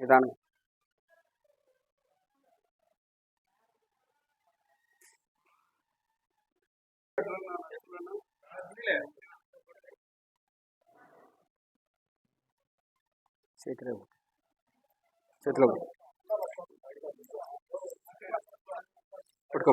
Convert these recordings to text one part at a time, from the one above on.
నిదానం. చేతిలో చేతిలో పెట్టు.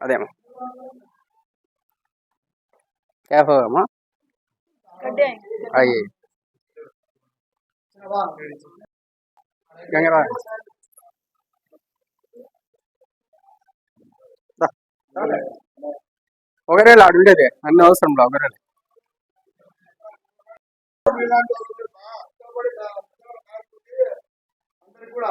అదేమో క్యాఫేమో అయ్యి. గంగరా ఒకరేళ అడుగుండేది అన్ని అవసరం ఒకరేళ కూడా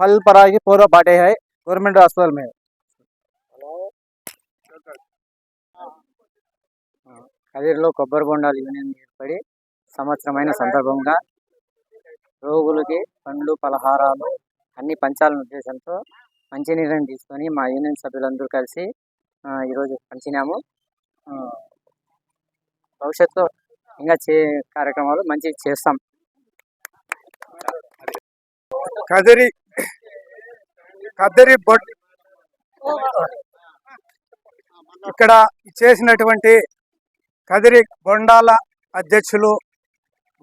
फल परागी पूरा बांटे है गवर्नमेंट अस्पताल में కదిరిలో కొబ్బరి బొండాలు యూనియన్ ఏర్పడి సంవత్సరమైన సందర్భంగా రోగులకి పండ్లు పలహారాలు అన్ని పంచాలనే ఉద్దేశంతో మంచి నిర్ణయం తీసుకొని మా యూనియన్ సభ్యులందరూ కలిసి ఆ, ఈరోజు పంచినాము ఆ, భవిష్యత్తులో ఇంకా చే కార్యక్రమాలు మంచి చేస్తాం కదిరి కదిరి బొడ్ ఇక్కడ చేసినటువంటి కదిరి బొండాల అధ్యక్షులు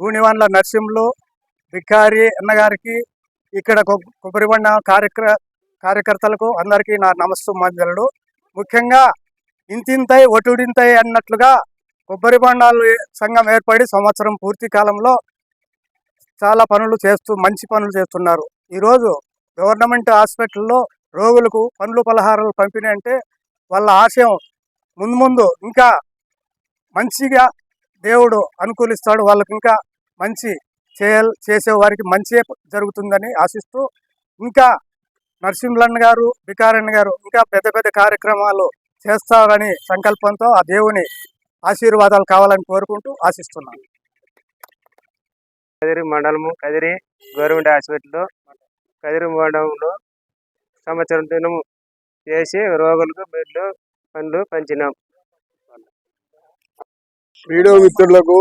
గూనివాన్ల నరసింహులు బికారి అన్నగారికి ఇక్కడ కొ- కొబ్బరి బొండ కార్యక్ర కార్యకర్తలకు అందరికీ నా నమస్తు మధ్యలు ముఖ్యంగా ఇంతింతై ఒటుడింతై అన్నట్లుగా కొబ్బరి బొండాలు సంఘం ఏర్పడి సంవత్సరం పూర్తి కాలంలో చాలా పనులు చేస్తూ మంచి పనులు చేస్తున్నారు. ఈరోజు గవర్నమెంట్ హాస్పిటల్లో రోగులకు పండ్లు పలహారాలు పంపిణీ అంటే వాళ్ళ ఆశయం ముందు ముందు ఇంకా మంచిగా దేవుడు అనుకూలిస్తాడు. వాళ్ళకి ఇంకా మంచి చేయ చేసే వారికి మంచి జరుగుతుందని ఆశిస్తూ ఇంకా నరసింహన్ గారు బికారన్ గారు ఇంకా పెద్ద పెద్ద కార్యక్రమాలు చేస్తారని సంకల్పంతో ఆ దేవుని ఆశీర్వాదాలు కావాలని కోరుకుంటూ ఆశిస్తున్నాను. కదిరి మండలము కదిరి గవర్నమెంట్ హాస్పిటల్లో కదిరి సంవత్సరం దినము చేసి రోగులకు బెడ్లు పండ్లు పంచినాం. వీడియో మిత్రులకు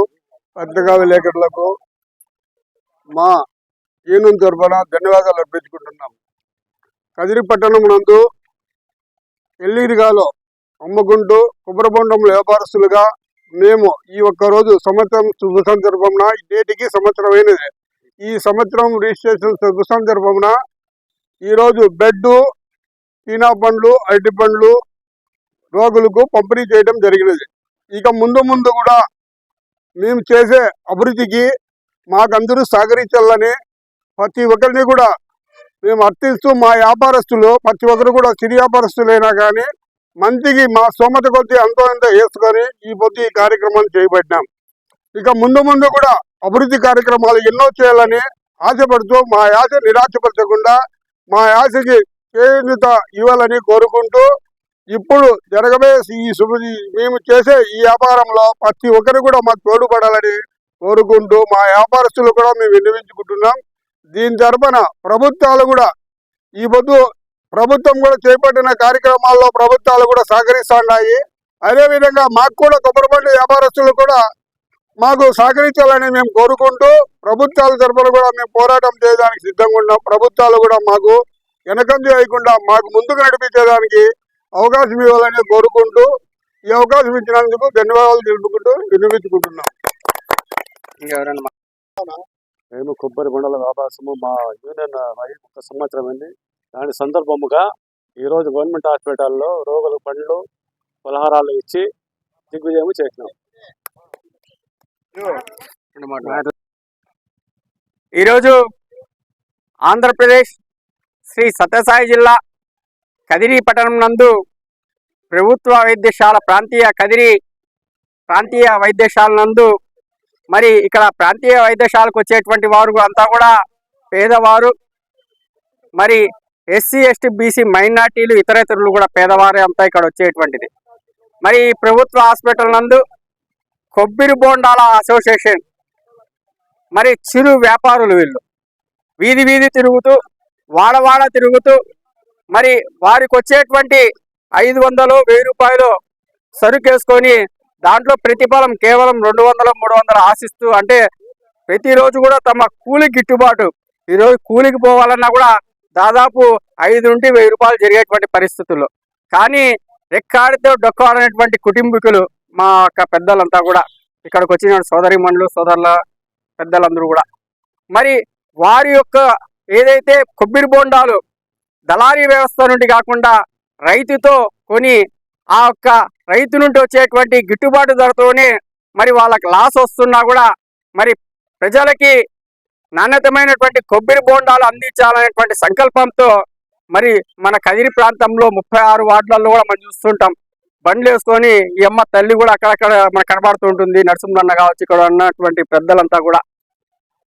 పత్రికా విలేకరులకు మా యూనియన్ తరఫున ధన్యవాదాలు అర్పించుకుంటున్నాం. కదిరి పట్టణం నందు ఎల్లిరిగాలో అమ్ముకుంటూ కుబ్రబండం వ్యాపారస్తులుగా మేము ఈ ఒక్క రోజు సంవత్సరం శుభ సందర్భంన నేటికి సంవత్సరం అయినది ఈ సంవత్సరం రిజిస్ట్రేషన్ శుభ సందర్భమున ఈరోజు బెడ్డు పీనా పండ్లు అరటి పండ్లు రోగులకు పంపిణీ చేయడం జరిగినది. ఇక ముందు ముందు కూడా మేము చేసే అభివృద్ధికి మాకందరూ సహకరించాలని ప్రతి ఒక్కరిని కూడా మేము అర్థిస్తూ మా వ్యాపారస్తులు ప్రతి ఒక్కరు కూడా చిరు వ్యాపారస్తులైనా కానీ మంచికి మా స్తోమత కొద్ది అంతో ఎంత వేసుకొని ఈ పొద్దు ఈ కార్యక్రమాన్ని చేపట్టినాం ఇక ముందు ముందు కూడా అభివృద్ధి కార్యక్రమాలు ఎన్నో చేయాలని ఆశపడుతూ మా ఆశ నిరాశపరచకుండా మా ఆశకి చేయూత ఇవ్వాలని కోరుకుంటూ ఇప్పుడు జరగబోయే ఈ శుభ మేము చేసే ఈ వ్యాపారంలో ప్రతి ఒక్కరు కూడా మాకు తోడ్పడాలని కోరుకుంటూ మా వ్యాపారస్తులు కూడా మేము విన్నవించుకుంటున్నాం. దీని తరపున ప్రభుత్వాలు కూడా ఈ పొద్దు ప్రభుత్వం కూడా చేపట్టిన కార్యక్రమాల్లో ప్రభుత్వాలు కూడా సహకరిస్తున్నాయి. అదేవిధంగా మాకు కూడా కొబ్బరి వ్యాపారస్తులు కూడా మాకు సహకరించాలని మేము కోరుకుంటూ ప్రభుత్వాల తరపున కూడా మేము పోరాటం చేయడానికి సిద్ధంగా ఉన్నాం. ప్రభుత్వాలు కూడా మాకు వెనకంది వేయకుండా మాకు ముందుకు నడిపించేదానికి అవకాశం ఇవ్వాలని కోరుకుంటూ ఈ అవకాశం ఇచ్చినందుకు ధన్యవాదాలు తెలుపుకుంటూ వినిపించుకుంటున్నాం ఇంకెవరన్నా మేము కొబ్బరి బొండల వ్యాపారము మా యూనియన్ అయి ఒక సంవత్సరం అయింది దాని సందర్భముగా ఈరోజు గవర్నమెంట్ హాస్పిటల్లో రోగులు పండ్లు పలహారాలు ఇచ్చి దిగ్విజయం చేసినాం. ఈరోజు ఆంధ్రప్రదేశ్ శ్రీ సత్యసాయి జిల్లా కదిరి పట్టణం నందు ప్రభుత్వ వైద్యశాల ప్రాంతీయ కదిరి ప్రాంతీయ వైద్యశాల నందు మరి ఇక్కడ ప్రాంతీయ వైద్యశాలకు వచ్చేటువంటి వారు అంతా కూడా పేదవారు. మరి ఎస్సీ ఎస్టీ బీసీ మైనార్టీలు ఇతరేతరులు కూడా పేదవారే అంతా ఇక్కడ వచ్చేటువంటిది. మరి ఈ ప్రభుత్వ హాస్పిటల్ నందు కొబ్బరి బోండాల అసోసియేషన్. మరి చిరు వ్యాపారులు వీళ్ళు. వీధి వీధి తిరుగుతూ వాడవాడ తిరుగుతూ మరి వారికి వచ్చేటువంటి ఐదు వందలు వెయ్యి రూపాయలు సరుకేసుకొని దాంట్లో ప్రతిఫలం కేవలం రెండు వందలు మూడు వందలు ఆశిస్తూ అంటే ప్రతిరోజు కూడా తమ కూలి గిట్టుబాటు. ఈరోజు కూలికి పోవాలన్నా కూడా దాదాపు ఐదు నుండి వెయ్యి రూపాయలు జరిగేటువంటి పరిస్థితుల్లో. కానీ రెక్కాడితో డొక్కాడనటువంటి కుటుంబీకులు మా యొక్క పెద్దలంతా కూడా ఇక్కడికి వచ్చిన సోదరి మండలు సోదరుల పెద్దలందరూ కూడా. మరి వారి యొక్క ఏదైతే కొబ్బరి బోండాలు దళారీ వ్యవస్థ నుండి కాకుండా రైతుతో కొని ఆ యొక్క రైతు నుండి వచ్చేటువంటి గిట్టుబాటు ధరతోనే మరి వాళ్ళకి లాస్ వస్తున్నా కూడా మరి ప్రజలకి నాణ్యతమైనటువంటి కొబ్బరి బోండాలు అందించాలనేటువంటి సంకల్పంతో మరి మన కదిరి ప్రాంతంలో ముప్పై ఆరు వార్డులలో కూడా మనం చూస్తుంటాం. బండ్లు వేసుకొని ఈ అమ్మ తల్లి కూడా అక్కడక్కడ మనకు కనబడుతూ ఉంటుంది. నరసింహన్న కావచ్చు ఇక్కడ ఉన్నటువంటి పెద్దలంతా కూడా.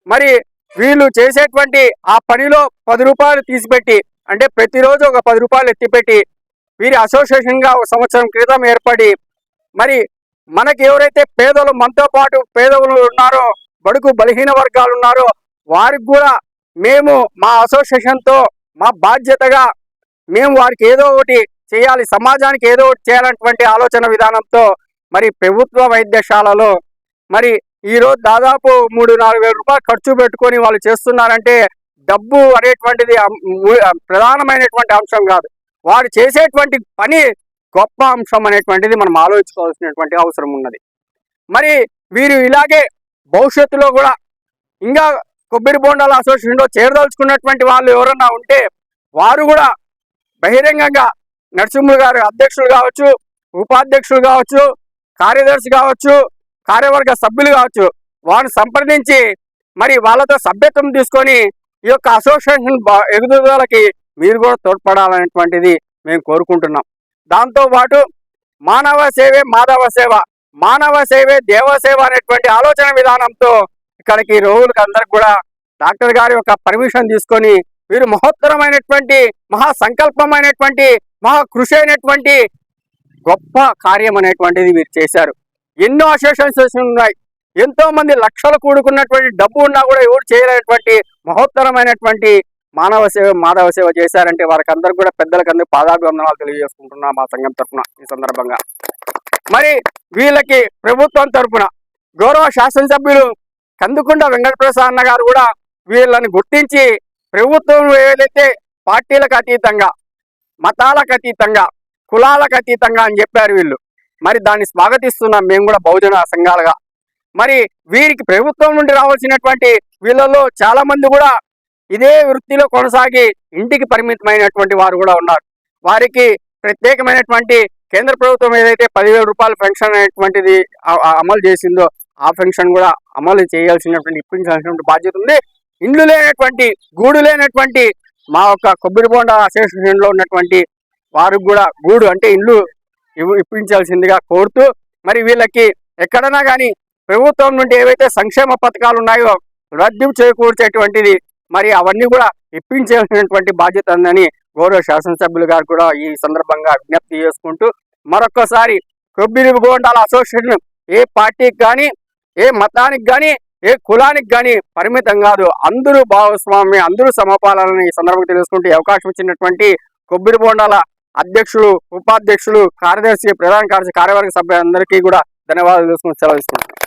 మరి వీళ్ళు చేసేటువంటి ఆ పనిలో పది రూపాయలు తీసిపెట్టి అంటే ప్రతిరోజు ఒక పది రూపాయలు ఎత్తిపెట్టి వీరి అసోసియేషన్గా ఒక సంవత్సరం క్రితం ఏర్పడి మరి మనకి ఎవరైతే పేదలు మనతో పాటు పేదలు ఉన్నారో బడుగు బలహీన వర్గాలు ఉన్నారో వారికి కూడా మేము మా అసోసియేషన్తో మా బాధ్యతగా మేము వారికి ఏదో ఒకటి చేయాలి. సమాజానికి ఏదో చేయాలన్నటువంటి ఆలోచన విధానంతో మరి ప్రభుత్వ వైద్యశాలలో మరి ఈరోజు దాదాపు మూడు నాలుగు వేల రూపాయలు ఖర్చు పెట్టుకొని వాళ్ళు చేస్తున్నారంటే డబ్బు అనేటువంటిది ప్రధానమైనటువంటి అంశం కాదు. వారు చేసేటువంటి పని గొప్ప అంశం అనేటువంటిది మనం ఆలోచించుకోవాల్సినటువంటి అవసరం ఉన్నది. మరి వీరు ఇలాగే భవిష్యత్తులో కూడా ఇంకా కొబ్బరి బోండాల అసోసియేషన్లో చేరదలుచుకున్నటువంటి వాళ్ళు ఎవరన్నా ఉంటే వారు కూడా బహిరంగంగా నరసింహులు గారు అధ్యక్షులు కావచ్చు ఉపాధ్యక్షులు కావచ్చు కార్యదర్శి కావచ్చు కార్యవర్గ సభ్యులు కావచ్చు వారిని సంప్రదించి మరి వాళ్ళతో సభ్యత్వం తీసుకొని ఈ యొక్క అసోసియేషన్ ఎదుగుదలకి మీరు కూడా తోడ్పడాలనేటువంటిది మేము కోరుకుంటున్నాం. దాంతో పాటు మానవ సేవే మాధవ సేవ మానవ సేవే దేవ సేవ అనేటువంటి ఆలోచన విధానంతో ఇక్కడికి రోగులకు అందరికి కూడా డాక్టర్ గారి యొక్క పర్మిషన్ తీసుకొని వీరు మహోత్తరమైనటువంటి మహాసంకల్పమైనటువంటి మహా కృషి అయినటువంటి గొప్ప కార్యం అనేటువంటిది వీరు చేశారు. ఎన్నో అసోసియేషన్స్ ఉన్నాయి. ఎంతో మంది లక్షలు కూడుకున్నటువంటి డబ్బు ఉన్నా కూడా ఎవరు చేయలేనటువంటి మహోత్తరమైనటువంటి మానవ సేవ మాధవ సేవ చేశారంటే వారికి అందరు కూడా పెద్దలకు అందరూ పాదాభివందనాలు తెలియజేసుకుంటున్నా మా సంఘం తరఫున ఈ సందర్భంగా. మరి వీళ్ళకి ప్రభుత్వం తరఫున గౌరవ శాసనసభ్యులు కందుకుంట వెంకటప్రసాద్ అన్న గారు కూడా వీళ్ళని గుర్తించి ప్రభుత్వం ఏదైతే పార్టీలకు అతీతంగా మతాలకు అతీతంగా కులాలకు అతీతంగా అని చెప్పారు వీళ్ళు. మరి దాన్ని స్వాగతిస్తున్నాం మేము కూడా బహుజన సంఘాలుగా. మరి వీరికి ప్రభుత్వం నుండి రావాల్సినటువంటి వీళ్ళలో చాలా మంది కూడా ఇదే వృత్తిలో కొనసాగి ఇంటికి పరిమితమైనటువంటి వారు కూడా ఉన్నారు. వారికి ప్రత్యేకమైనటువంటి కేంద్ర ప్రభుత్వం ఏదైతే పదివేల రూపాయల పెన్షన్ అనేటువంటిది అమలు చేసిందో ఆ పెన్షన్ కూడా అమలు చేయాల్సినటువంటి ఇప్పించాల్సినటువంటి బాధ్యత ఉంది. ఇండ్లు లేనటువంటి గూడు లేనటువంటి మా యొక్క కొబ్బరి బొండ అసోసియేషన్లో ఉన్నటువంటి వారికి కూడా గూడు అంటే ఇల్లు ఇప్పించాల్సిందిగా కోరుతూ మరి వీళ్ళకి ఎక్కడైనా కానీ ప్రభుత్వం నుండి ఏవైతే సంక్షేమ పథకాలు ఉన్నాయో రద్దు చేకూర్చేటువంటిది మరి అవన్నీ కూడా ఇప్పించాల్సినటువంటి బాధ్యత ఉందని గౌరవ శాసనసభ్యులు గారు కూడా ఈ సందర్భంగా విజ్ఞప్తి చేసుకుంటూ మరొకసారి కొబ్బరి బోండాల అసోసియేషన్ ఏ పార్టీకి కానీ ఏ మతానికి కానీ ఏ కులానికి కానీ పరిమితం కాదు. అందరూ భాగస్వామ్యం అందరూ సమపాలని ఈ సందర్భంగా తెలుసుకుంటే అవకాశం ఇచ్చినటువంటి కొబ్బరి బోండాల అధ్యక్షులు ఉపాధ్యక్షులు కార్యదర్శి ప్రధాన కార్యదర్శి కార్యవర్గ సభ్యులందరికీ కూడా ధన్యవాదాలు తెలుసుకుని సెలవు ఇస్తున్నాను